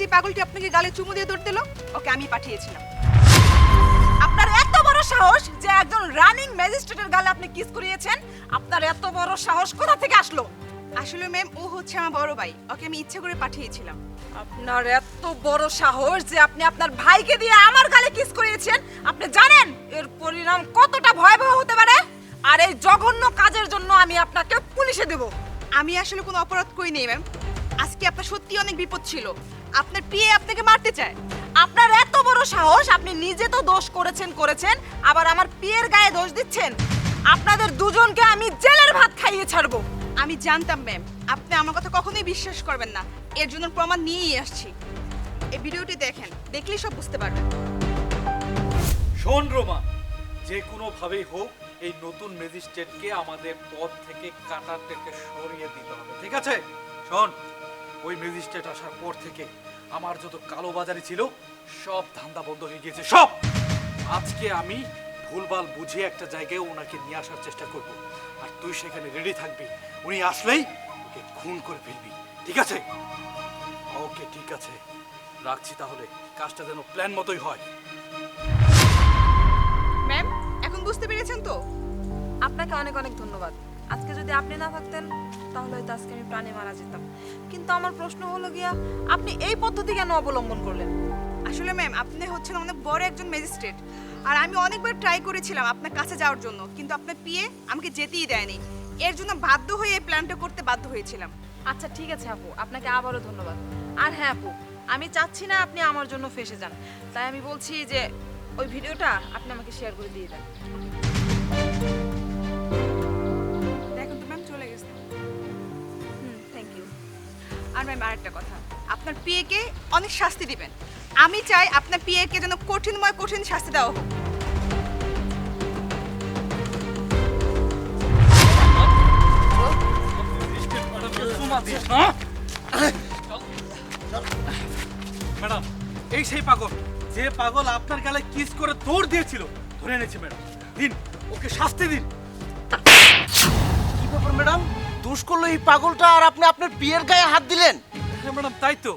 যে পাগলটি আপনাকে গালে চুমু দিয়ে দৌড় দিল ওকে আমি পাঠিয়েছিলাম। আপনার এত বড় সাহস যে একজন রানিং ম্যাজিস্ট্রেটের গালে আপনি কিস করিয়েছেন, আপনার এত বড় সাহস কোথা থেকে আসলো? আসলে ম্যাম ও হচ্ছে আমার বড় ভাই, ওকে আমি ইচ্ছে করে পাঠিয়েছিলাম। আপনার এত বড় সাহস যে আপনি আপনার ভাইকে দিয়ে আমার গালে কিস করিয়েছেন, আপনি জানেন এর পরিণাম কতটা ভয়াবহ হতে পারে? আর এই জঘন্য কাজের জন্য আমি আপনাকে পুলিশে দেব। আমি আসলে কোনো অপরাধ করিনি ম্যাম আজকে আপনার সত্যি অনেক বিপদ ছিল। আপনার পিয়ে আপনাকে মারতে চায়। আপনার এত বড় সাহস, আপনি নিজে তো দোষ করেছেন করেছেন, আবার আমার পিয়ের গায়ে দোষ দিচ্ছেন। আপনাদের দুজনকে আমি জেলের ভাত খাইয়ে ছাড়বো। আমি জানতাম, ম্যাম, আপনি আমার কথা কখনোই বিশ্বাস করবেন না। এর জন্য প্রমাণ নিয়েই আসছি। এই ভিডিওটি দেখেন, দেখলেই সব বুঝতে পারবেন। শোন রোমা, যে কোনোভাবেই হোক, এই নতুন ম্যাজিস্ট্রেটকে আমাদের পদ থেকে কাটার থেকে সরিয়ে দিতে হবে, ঠিক আছে? শোন। ওই ম্যাজিস্ট্রেট আসার পর থেকে আমার যত কালো কালোবাজারি ছিল, সব ধান্দা বন্ধ হয়ে গিয়েছে, সব! আজকে আমি ভুলভাল বুঝিয়ে একটা জায়গায় ওনাকে নিয়ে আসার চেষ্টা করব। আর তুই সেখানে রেডি থাকবি। উনি আসলেই ওকে খুন করে ফেলবি। ঠিক আছে? ওকে, ঠিক আছে। রাখছি তাহলে। কাজটা যেন প্ল্যান মতোই হয়। ম্যাম, এখন বুঝতে পেরেছেন তো? আপনাকে অনেক অনেক ধন্যবাদ। আজকে যদি আপনি না থাকতেন তাহলে হয়তো আজকে আমি প্রাণে মারা যেতাম। কিন্তু আমার প্রশ্ন হলো গিয়া আপনি এই পদ্ধতি কেন অবলম্বন করলেন? আসলে ম্যাম আপনি হচ্ছেন অনেক বড় একজন ম্যাজিস্ট্রেট আর আমি অনেকবার ট্রাই করেছিলাম আপনার কাছে যাওয়ার জন্য কিন্তু আপনার পিয়ে আমাকে যেতেই দেয়নি। এর জন্য বাধ্য হয়ে এই প্ল্যানটা করতে বাধ্য হয়েছিলাম। আচ্ছা ঠিক আছে আপু আপনাকে আবারও ধন্যবাদ। আর হ্যাঁ আপু আমি চাচ্ছি না আপনি আমার জন্য ফেসে যান। তাই আমি বলছি যে ওই ভিডিওটা আপনি আমাকে শেয়ার করে দিয়ে দেন। আর আরেকটা কথা। আপনার পিএকে অনেক শাস্তি দিবেন। আমি চাই আপনার পিএকে যেন কঠিনময় কঠিন শাস্তি হোক। ম্যাডাম, এই সেই পাগল। যে পাগল আপনার গালে কিস করে দৌড় দিয়েছিল, ধরে এনেছি ম্যাডাম। দিন, ওকে শাস্তি দিন। কি ব্যাপার ম্যাডাম? দোষ করল এই পাগলটা আর আপনি আপনার বিয়ের গায়ে হাত দিলেন। ম্যাডাম তাই তো।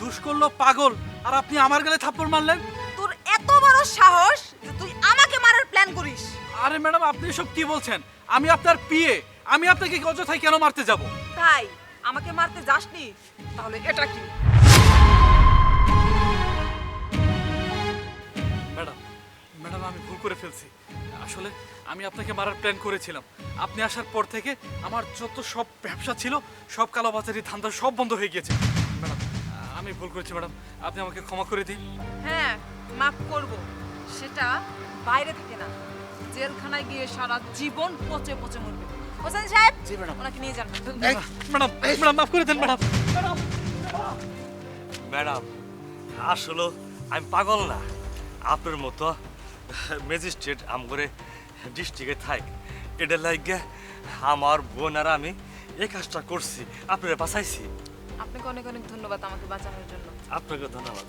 দুষ করল পাগল। আর আপনি আমার গালে থাপ্পড় মারলেন? তোর এত বড় সাহস যে তুই আমাকে মারার প্ল্যান করিস। আরে ম্যাডাম আপনি এসব কি বলছেন? আমি আপনার পিয়ে আমি আপনাকে অযথায় কেন মারতে যাব? তাই আমাকে মারতে যাসনি? তাহলে এটা কি? ম্যাডাম ম্যাডাম আমি ভুল করে ফেলছি। আসলে আমি আপনাকে মারার প্ল্যান করেছিলাম। আপনি আসার পর থেকে আমার যত সব ব্যবসা ছিল সব কালোবাজারি ধান্দা সব বন্ধ হয়ে গিয়েছে। ম্যাডাম আমি ভুল করেছি ম্যাডাম। আপনি আমাকে ক্ষমা করে দিন। হ্যাঁ মাফ করব। সেটা বাইরে থেকে না। জেলখানায় গিয়ে সারা জীবন পচে পচে মরবে। হোসেন সাহেব জি, ম্যাডাম। ওনাকে নিয়ে যান। ম্যাডাম ম্যাডাম মাফ করে দেন ম্যাডাম ম্যাডাম আসলে আমি পাগল না। আপনার মতো ম্যাজিস্ট্রেট আমগরে ডিস্ট্রিক্টে থাক। এটা লাগে আমার বোন আর আমি এই কাজটা করছি। আপনারা বাঁচাইছি। আপনাকে অনেক অনেক ধন্যবাদ আমাকে বাঁচানোর জন্য। আপনাকে ধন্যবাদ।